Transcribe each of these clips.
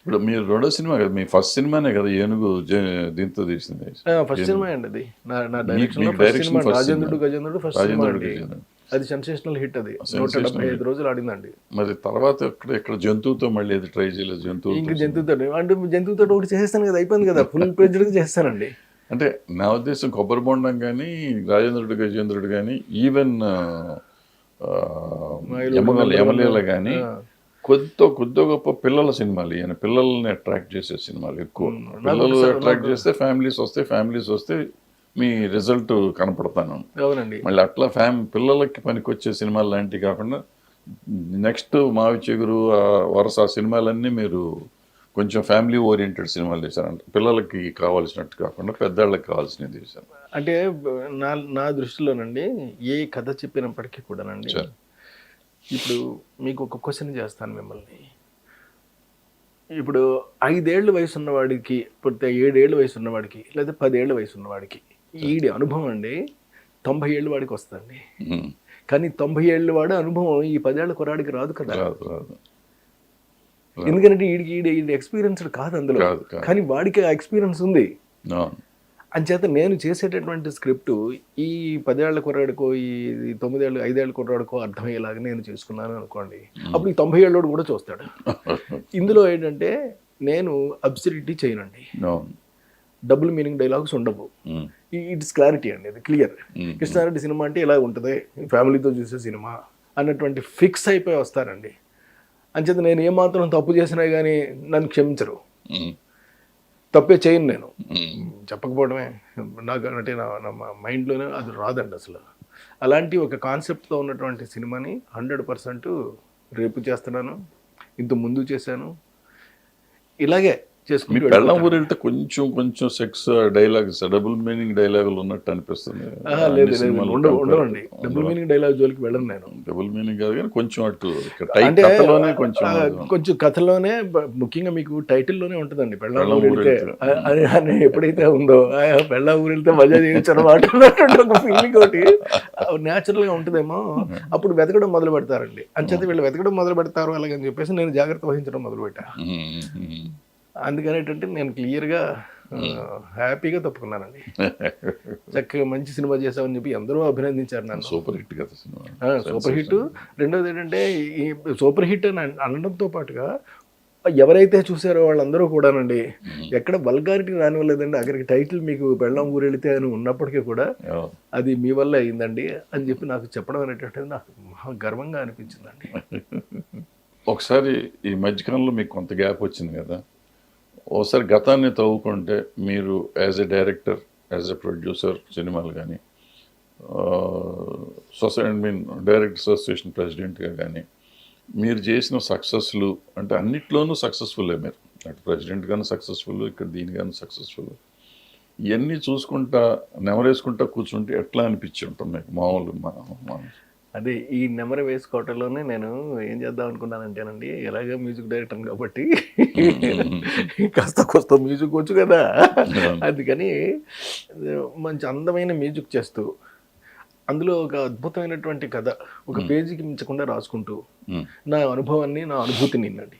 ఇప్పుడు మీరు రెండో సినిమా కదా మీ ఫస్ట్ సినిమానే కదా ఏనుగు దీంతో తీసింది. ఫస్ట్ సినిమా అండి అది. నా direction first cinema Rajendrudu. Gajendrudu first cinema. అది సెన్సేషనల్ హిట్ అది. నూట డెబ్బై ఐదు. రోజులు ఆడిందండి. మరి తర్వాత ఇక్కడ ఇక్కడ జంతువుతో మళ్ళీ అది ట్రై చేయలేదు జంతువు ఇంక జంతువుతో అంటే జంతువుతో ఒకటి చేసేస్తాను కదా అయిపోయింది కదా. ఫుల్ పేజ్డ్ చేస్తానండి. అంటే నా ఉద్దేశం కొబ్బరి బొండం కానీ రాజేంద్రుడు గజేంద్రుడు కానీ ఈవెన్ యమలీల కానీ ఆ. కొద్ది కొద్ది గొప్ప పిల్లల సినిమాలు ఈయన పిల్లల్ని అట్రాక్ట్ చేసే సినిమాలు ఎక్కువ పిల్లలు అట్రాక్ట్ చేస్తే ఫ్యామిలీస్ వస్తే ఫ్యామిలీస్ వస్తే మీ రిజల్ట్ కనపడతాను అవునండి మళ్ళీ అట్లా ఫ్యామ్ పిల్లలకి పనికొచ్చే సినిమాలు లాంటివి కాకుండా నెక్స్ట్ మావి చిగురు ఆ వరుస ఆ సినిమాలన్నీ మీరు కొంచెం ఫ్యామిలీ ఓరియంటెడ్ సినిమాలు తీశారంట పిల్లలకి కావాల్సినట్టు కాకుండా పెద్దవాళ్ళకి కావాల్సినవి తీశారు అంటే నా నా దృష్టిలోనండి ఏ కథ చెప్పినప్పటికీ కూడానండి. ఇప్పుడు మీకు ఒక క్వశ్చన్ చేస్తాను మిమ్మల్ని. ఇప్పుడు ఐదేళ్ళ వయసు ఉన్నవాడికి లేకపోతే ఏడేళ్ళ వయసు ఉన్నవాడికి లేదా పదేళ్ళ వయసు ఉన్నవాడికి ఈడి అనుభవం అండి తొంభై ఏళ్ళ వాడికి వస్తుంది. కానీ తొంభై ఏళ్ళ వాడు అనుభవం ఈ పదేళ్ళ కుర్రాడికి రాదు కదా. ఎందుకంటే ఈడికి ఈడి ఈడి ఎక్స్పీరియన్స్డ్ కాదు అందులో. కానీ వాడికి ఆ ఎక్స్పీరియన్స్ ఉంది. అంచేత నేను చేసేటటువంటి స్క్రిప్ట్ ఈ పదేళ్ళ కుర్రాడికో ఈ తొమ్మిదేళ్ళు ఐదేళ్ళ కుర్రాడికో అర్థమయ్యేలాగా నేను చేసుకున్నాను అనుకోండి అప్పుడు ఈ తొంభై ఏళ్ళోడు కూడా చూస్తాడు ఇందులో ఏంటంటే నేను అబ్సిడిటీ చేయనండి. డబుల్ మీనింగ్ డైలాగ్స్ ఉండవు. ఇట్స్ క్లారిటీ అండి ఇది క్లియర్. కృష్ణారెడ్డి సినిమా అంటే ఇలా ఉంటుంది ఫ్యామిలీతో చూసే సినిమా అన్నటువంటి ఫిక్స్ అయిపోయి వస్తారండి అంచేత నేను ఏమాత్రం తప్పు చేసినా కానీ నన్ను క్షమించరు. తప్పే చేయను నేను. చెప్పకపోవడమే. నాకు అంటే నా నా మైండ్లోనే అది రాదండి అసలు. అలాంటి ఒక కాన్సెప్ట్తో ఉన్నటువంటి సినిమాని హండ్రెడ్ పర్సెంట్ రేపు చేస్తున్నాను. ఇంత ముందు చేశాను. ఇలాగే చేసుకుంటూ పెళ్ళం. ఊరు వెళ్తే కొంచెం కొంచెం సెక్స్ డైలాగ్స్ డబుల్ మీనింగ్ డైలాగులు ఉన్నట్టు అనిపిస్తుంది. లేదు ఉండవండి. డబుల్ మీనింగ్ డైలాగ్ జోలికి వెళ్ళను నేను. డబుల్ మీనింగ్ కాదు కానీ కొంచెం అటు అంటే కథలోనే కొంచెం కొంచెం కథలోనే ముఖ్యంగా మీకు టైటిల్లోనే ఉంటుందండి. పెళ్ళ ఊరు వెళ్తే అని ఎప్పుడైతే ఉందో పెళ్ళ ఊరు వెళ్తే మజా చేయొచ్చు అన్నమాట ఒక ఫీలింగ్ ఒకటి న్యాచురల్గా ఉంటుందేమో. అప్పుడు వెతకడం మొదలు పెడతారండి. అంచేత వీళ్ళు వెతకడం మొదలు పెడతారు అలాగని చెప్పేసి నేను జాగ్రత్త వహించడం మొదలు పెట్టా. ఉమ్, ఉమ్. అందుకని ఏంటంటే నేను క్లియర్గా హ్యాపీగా తప్పుకున్నానండి. చక్కగా మంచి సినిమా చేసామని చెప్పి ఎందరో అభినందించారు నన్ను. సూపర్ హిట్ కదా సినిమా. Super hit. రెండోది ఏంటంటే ఈ సూపర్ హిట్ అని అన- అనడంతో పాటుగా ఎవరైతే చూసారో వాళ్ళందరూ కూడానండి ఎక్కడ వల్గారిటీ రానివ్వలేదండి. అక్కడికి టైటిల్ మీకు బెళ్ళం ఊరెళితే అని ఉన్నప్పటికీ కూడా. అది మీ వల్ల అయిందండి అని చెప్పి నాకు చెప్పడం అనేటటువంటిది నాకు మహా గర్వంగా అనిపించిందండి. ఒకసారి ఈ మధ్యకాలంలో మీకు కొంత గ్యాప్ వచ్చింది కదా? ఒకసారి గతాన్ని తవ్వుకుంటే మీరు as a director as a producer సినిమాలు కానీ సొసైటీ మీన్ డైరెక్టర్ అసోసియేషన్ ప్రెసిడెంట్గా కానీ మీరు చేసిన సక్సెస్లు అంటే అన్నిట్లోనూ సక్సెస్ఫుల్లే మీరు. అటు ప్రెసిడెంట్ కానీ సక్సెస్ఫుల్ ఇక్కడ దీని కానీ సక్సెస్ఫుల్. ఇవన్నీ చూసుకుంటా నెమరేసుకుంటా కూర్చుంటే ఎట్లా అనిపించి ఉంటాం మీకు? మామూలు మా అదే ఈ నెమరు వేసుకోవటంలోనే నేను ఏం చేద్దాం అనుకున్నానంటేనండి ఎలాగో మ్యూజిక్ డైరెక్టర్ కాబట్టి కాస్త కొస్త మ్యూజిక్ వచ్చు కదా. అందుకని మంచి అందమైన మ్యూజిక్ చేస్తూ అందులో ఒక అద్భుతమైనటువంటి కథ ఒక పేజీకి మించకుండా రాసుకుంటూ నా అనుభవాన్ని నా అనుభూతిని అండి.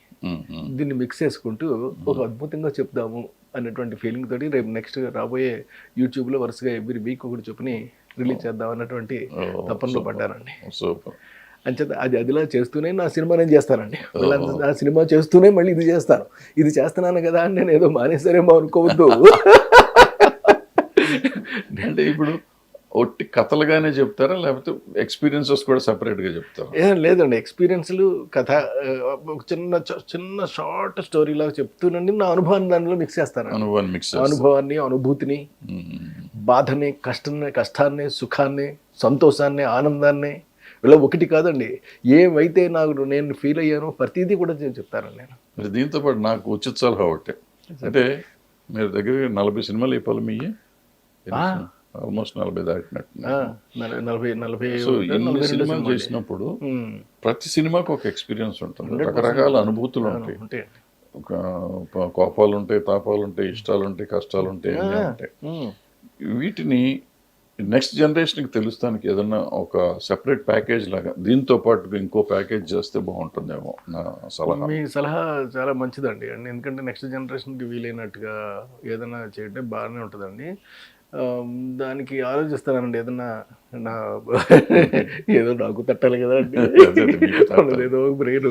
దీన్ని మిక్స్ చేసుకుంటూ ఒక అద్భుతంగా చెప్దాము అన్నటువంటి ఫీలింగ్ తోటి రేపు నెక్స్ట్ రాబోయే యూట్యూబ్లో వరుసగా ఎవ్రీ వీక్ ఒకటి చొప్పుని రిలీజ్ చేద్దాం అన్నటువంటి ఓ, తపనలో పడ్డానండి. సూపర్. అంచేత అది అదిలా చేస్తూనే నా సినిమా నేను చేస్తానండి. నా సినిమా చేస్తూనే మళ్ళీ ఇది చేస్తాను ఇది చేస్తున్నాను కదా అని నేను ఏదో మానేసారేమో అనుకోవద్దు. అంటే ఇప్పుడు ఒట్టి కథలుగానే చెప్తారా? లేకపోతే ఎక్స్పీరియన్సెస్ కూడా separate గా చెప్తారా? ఏం లేదండి. ఎక్స్పీరియన్స్లు కథ చిన్న చిన్న షార్ట్ స్టోరీ లాగా చెప్తూనండి. నా అనుభవాన్ని దానిలో మిక్స్ చేస్తాను అనుభవాన్ని మిక్స్ అనుభవాన్ని అనుభూతిని. బాధని కష్టాన్ని కష్టాన్ని సుఖాన్ని సంతోషాన్ని ఆనందాన్ని ఇలా ఒకటి కాదండి. ఏవైతే నాకు నేను ఫీల్ అయ్యానో ప్రతిదీ కూడా నేను చెప్తాను నేను. మరి దీంతో పాటు నాకు ఉచిత సలహా ఒకటే. అంటే మీరు దగ్గర నలభై సినిమాలు అయిపోవాలి మీ ఆల్మోస్ట్ నలభై దాటినట్టు. సినిమాలు. చేసినప్పుడు ప్రతి సినిమాకి ఒక ఎక్స్పీరియన్స్ ఉంటుంది. 100% రకరకాల అనుభూతులు ఉంటాయి కోపాలు ఉంటాయి. తాపాలు ఉంటాయి ఇష్టాలు ఉంటాయి కష్టాలు ఉంటాయి అన్నీ ఉంటాయి. ఉమ్, వీటిని నెక్స్ట్ జనరేషన్కి తెలుస్తానికి ఏదన్నా ఒక సెపరేట్ ప్యాకేజ్ లాగా దీంతో పాటు ఇంకో ప్యాకేజ్ చేస్తే బాగుంటుందేమో నా సలహా. మీ సలహా చాలా మంచిదండి. అండి ఎందుకంటే నెక్స్ట్ జనరేషన్కి వీలైనట్టుగా ఏదైనా చేయడం బాగానే ఉంటుందండి. దానికి ఆలోచిస్తానండి ఏదన్నా నా ఏదో నాకు తట్టాలి కదా అండి. ఏదో బ్రెయిన్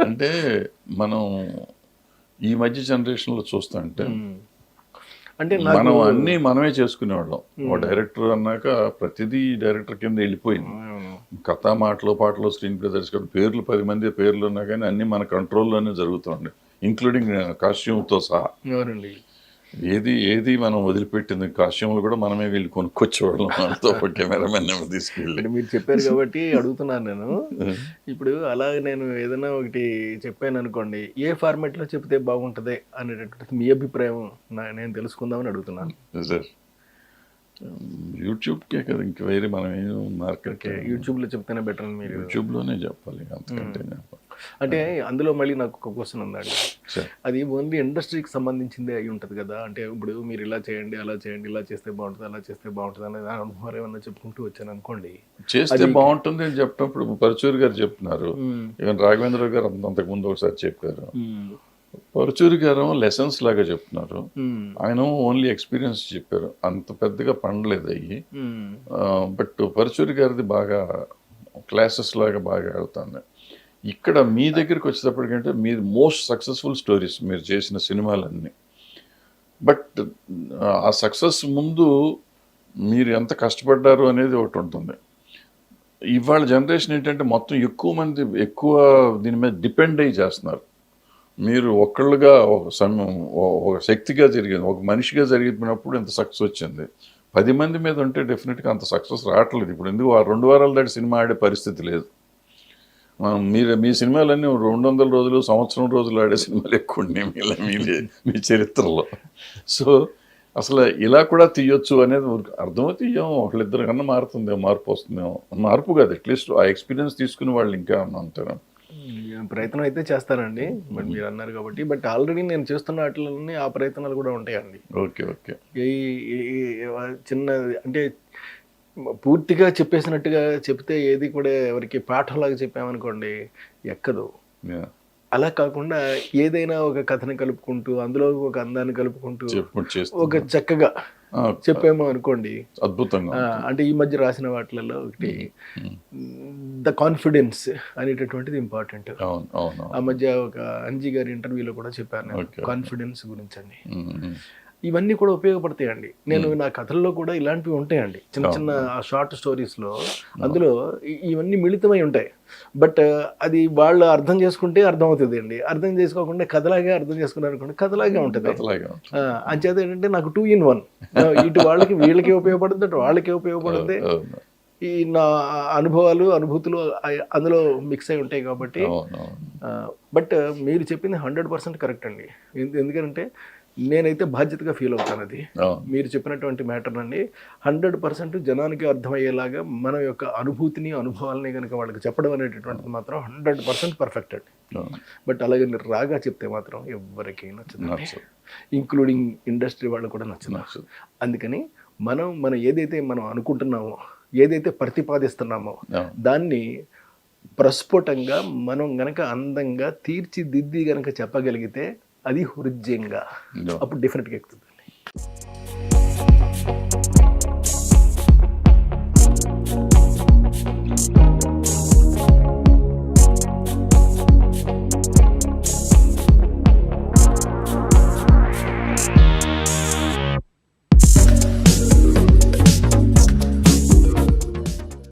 అంటే మనం ఈ మధ్య జనరేషన్లో చూస్తుంటే అంటే మనం నాకు అన్నీ మనమే చేసుకునేవాళ్ళం. ఓ డైరెక్టర్ అన్నాక ప్రతిదీ డైరెక్టర్ కింద వెళ్ళిపోయింది. కథ మాటలు పాటలు స్క్రీన్ ప్లే దర్శకుడు పేర్లు పది మంది పేర్లు ఉన్నా కానీ అన్నీ మన కంట్రోల్లోనే జరుగుతుంది ఇంక్లూడింగ్ కాస్ట్యూమ్తో సహా. ఏది ఏది మనం వదిలిపెట్టింది కాస్ట్యూమ్లు కూడా మనమే వెళ్ళి కొనుక్కొచ్చేవాళ్ళం. మనతో కెమెరామెన్ తీసుకెళ్ళి. మీరు చెప్పారు కాబట్టి అడుగుతున్నాను నేను. ఇప్పుడు అలా నేను ఏదైనా ఒకటి చెప్పాను అనుకోండి ఏ ఫార్మాట్లో చెప్తే బాగుంటది అనేటటువంటి మీ అభిప్రాయం నేను తెలుసుకుందామని అడుగుతున్నాను. సార్ యూట్యూబ్కే కదా ఇంక వేరే మనం ఏం మార్కెట్ ఓకే యూట్యూబ్లో చెప్తేనే బెటర్ అని మీరు యూట్యూబ్లోనే చెప్పాలి అంతకంటే చెప్పాలి. అంటే అందులో మళ్ళీ నాకు ఒక క్వశ్చన్ ఉందండి. అది ఓన్లీ ఇండస్ట్రీకి సంబంధించిందే అయి ఉంటుంది కదా అంటే ఇప్పుడు మీరు ఇలా చేయండి అలా చేయండి ఇలా చేస్తే బాగుంటుంది అలా చేస్తే బాగుంటుంది అనేది అనుభవం ఏమన్నా చెప్పుకుంటూ వచ్చాను అనుకోండి. చేస్తే బాగుంటుంది అని చెప్పినప్పుడు పరచూరి గారు చెప్తున్నారు. ఈవెన్ రాఘవేంద్ర గారు అంత- అంతకుముందు ఒకసారి చెప్పారు. పరచూరి గారు లెసన్స్ లాగా చెప్తున్నారు. ఆయన ఓన్లీ ఎక్స్పీరియన్స్ చెప్పారు. అంత పెద్దగా పండలేదు అయ్యి. బట్ పరచూరి గారిది బాగా క్లాసెస్ లాగా బాగా వెళ్తుంది. ఇక్కడ మీ దగ్గరికి వచ్చేటప్పటికంటే మీరు మోస్ట్ సక్సెస్ఫుల్ స్టోరీస్ మీరు చేసిన సినిమాలన్నీ. బట్ ఆ సక్సెస్ ముందు మీరు ఎంత కష్టపడ్డారు అనేది ఒకటి ఉంటుంది. ఇవాళ జనరేషన్ ఏంటంటే మొత్తం ఎక్కువ మంది ఎక్కువ దీని మీద డిపెండ్ అయ్యి చేస్తున్నారు. మీరు ఒక్కళ్ళుగా ఒక సమయం ఒక శక్తిగా జరిగింది ఒక మనిషిగా జరిగినప్పుడు ఇంత సక్సెస్ వచ్చింది. పది మంది మీద ఉంటే డెఫినెట్గా అంత సక్సెస్ రావట్లేదు. ఇప్పుడు ఎందుకు రెండు వారాల దాటి సినిమా ఆడే పరిస్థితి లేదు. మీరు మీ సినిమాలన్నీ రెండు వందల రోజులు సంవత్సరం రోజులు ఆడే సినిమాలు ఎక్కువ ఉన్నాయి మీ మీ చరిత్రలో. సో అసలు ఇలా కూడా తీయొచ్చు అనేది ఊరికే అర్థమవుతాయేమో ఒకళ్ళిద్దరు కన్నా మారుతుందేమో మార్పు వస్తుందేమో మార్పు కాదు. అట్లీస్ట్ ఆ ఎక్స్పీరియన్స్ తీసుకుని వాళ్ళు ఇంకా అంతేనా? ప్రయత్నం అయితే చేస్తానండి బట్ మీరు అన్నారు కాబట్టి బట్ ఆల్రెడీ నేను చేస్తున్న వాటిలోనే ఆ ప్రయత్నాలు కూడా ఉంటాయండి. Okay okay. ఈ చిన్న అంటే పూర్తిగా చెప్పేసినట్టుగా చెప్తే ఏది కూడా ఎవరికి పాఠంలాగా చెప్పామనుకోండి ఎక్కదు. అలా కాకుండా ఏదైనా ఒక కథని కలుపుకుంటూ అందులో ఒక అందాన్ని కలుపుకుంటూ ఒక చక్కగా చెప్పాము అనుకోండి. అద్భుతంగా అంటే ఈ మధ్య రాసిన వాటిలలో ఒకటి ద కాన్ఫిడెన్స్ అనేటటువంటిది ఇంపార్టెంట్. అవును అవును ఆ మధ్య ఒక అంజీ గారి ఇంటర్వ్యూలో కూడా చెప్పాను. కాన్ఫిడెన్స్ గురించి అండి. ఇవన్నీ కూడా ఉపయోగపడతాయండి. నేను నా కథల్లో కూడా ఇలాంటివి ఉంటాయండి. చిన్న చిన్న షార్ట్ స్టోరీస్లో అందులో ఇవన్నీ మిళితమై ఉంటాయి. బట్ అది వాళ్ళు అర్థం చేసుకుంటే అర్థం అవుతుంది అండి అర్థం చేసుకోకుండా కథలాగే అర్థం చేసుకున్నారు అనుకోండి కథలాగే ఉంటుంది. అంచేత ఏంటంటే నాకు టూ ఇన్ వన్. ఇటు వాళ్ళకి వీళ్ళకి ఉపయోగపడుతుంది అటు వాళ్ళకి ఉపయోగపడుతుంది. ఈ నా అనుభవాలు అనుభూతులు అందులో మిక్స్ అయి ఉంటాయి కాబట్టి బట్ మీరు చెప్పింది హండ్రెడ్ పర్సెంట్ కరెక్ట్ అండి. ఎందు- ఎందుకంటే నేనైతే బాధ్యతగా ఫీల్ అవుతాను అది మీరు చెప్పినటువంటి మ్యాటర్ అండి హండ్రెడ్ పర్సెంట్ జనానికి అర్థమయ్యేలాగా మన యొక్క అనుభూతిని అనుభవాలని కనుక వాళ్ళకి చెప్పడం అనేటటువంటిది మాత్రం హండ్రెడ్ పర్సెంట్ పర్ఫెక్ట్ అండి. బట్ అలాగే మీరు రాగా చెప్తే మాత్రం ఎవరికి నచ్చదు. ఇంక్లూడింగ్ ఇండస్ట్రీ వాళ్ళు కూడా నచ్చదు. అందుకని మనం మనం ఏదైతే మనం అనుకుంటున్నామో ఏదైతే ప్రతిపాదిస్తున్నామో. దాన్ని ప్రస్ఫుటంగా మనం గనక అందంగా తీర్చిదిద్ది గనక చెప్పగలిగితే అది హృదయంగా. అప్పుడు డెఫినెట్గా ఎక్కుతుంది